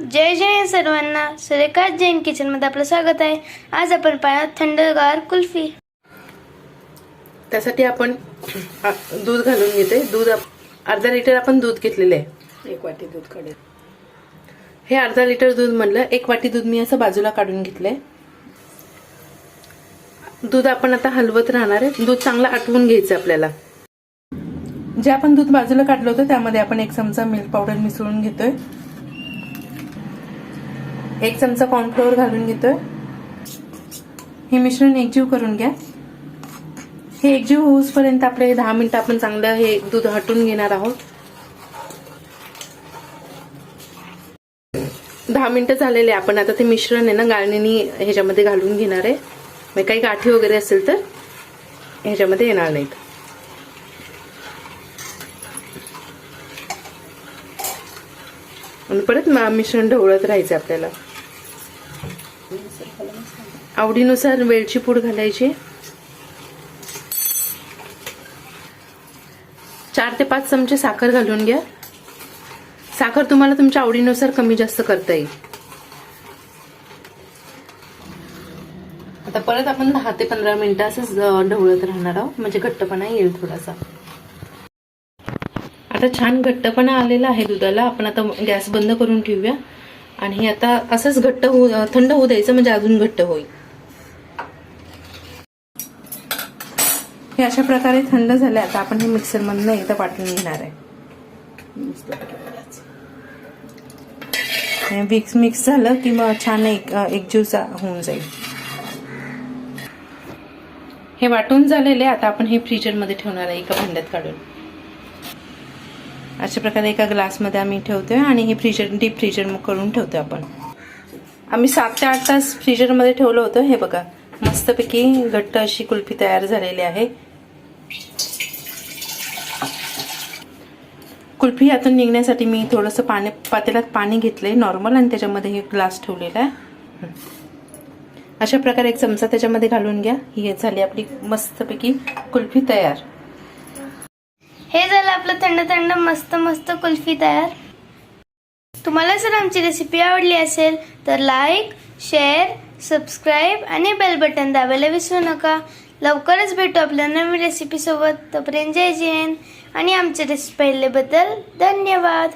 जय जय सर्वांना सूर्यकांत जैन किचनमध्ये आपलं स्वागत आहे. आज आपण पाहणार थंडगार कुल्फी. त्यासाठी आपण आ, दूध घालून घेते. दूध आप- अर्धा लिटर आपण दूध घेतलेलं आहे. एक वाटी दूध काढेल हे अर्धा लिटर दूध म्हणलं एक वाटी दूध मी असं बाजूला काढून घेतलंय. दूध आपण आता हलवत राहणार आहे. दूध चांगलं आटवून घ्यायचं आपल्याला. जे आपण दूध बाजूला काढलं होतं त्यामध्ये आपण एक चमचा मिल्क पावडर मिसळून घेतोय. एक चमचा कॉर्नफ्लोअर घालून घेतोय. हे मिश्रण एकजीव करून घ्या. हे एकजीव होऊसपर्यंत आपले दहा मिनिटं आपण चांगलं हे दूध हटून घेणार आहोत. दहा मिनिटं झालेले आपण आता ते मिश्रण आहे ना गाळणीनी ह्याच्यामध्ये घालून घेणार आहे. मग काही गाठी वगैरे असेल तर ह्याच्यामध्ये येणार नाहीत. आणि परत मिश्रण ढवळत राहायचं आपल्याला. आवडीनुसार वेलची पूड घालायची. चार ते पाच चमचे साखर घालून घ्या. साखर तुम्हाला तुमच्या आवडीनुसार कमी जास्त करता येईल. आता परत आपण दहा ते पंधरा मिनिटं असंच ढवळत राहणार आहोत. म्हणजे घट्टपणा येईल थोडासा. आता छान घट्टपणा आलेला आहे दुधाला. आपण आता गॅस बंद करून ठेवूया. आणि आता असंच घट्ट होऊ थंड होऊ द्यायचं म्हणजे अजून घट्ट होईल. हे अशा प्रकारे थंड झाले आता आपण हे मिक्सरमधनं एकदा वाटून घेणार आहे. मिक्स मिक्स झालं की मग छान एक एकजीवचा होऊन जाईल. हे वाटून झालेले आता आपण हे फ्रीजरमध्ये ठेवणार आहे एका भांड्यात काढून. अशा प्रकारे एका ग्लासमध्ये आम्ही ठेवतोय आणि हे फ्रीजर डीप फ्रीजर करून ठेवतोय आपण. आम्ही सात ते आठ तास फ्रीजरमध्ये ठेवलं होतं. हे बघा मस्तपैकी घट्ट अशी कुल्फी तयार झालेली आहे. कुल्फी यातून निघण्यासाठी मी थोडंसं पाणी पातेल्यात पाणी घेतलंय नॉर्मल आणि त्याच्यामध्ये हे ग्लास ठेवलेला आहे. अशा प्रकारे एक चमचा त्याच्यामध्ये घालून घ्या. ही झाली आपली मस्तपैकी कुल्फी तयार. हे झालं आपलं थंड थंड मस्त मस्त कुल्फी तयार. तुम्हाला जर आमची रेसिपी आवडली असेल तर लाईक शेअर सबस्क्राईब आणि बेल बटन दाबायला विसरू नका. लवकरच भेटू आपल्या नवीन रेसिपीसोबत तोपर्यंत जय जैन आणि आमची रेसिपी पाहिल्याबद्दल धन्यवाद.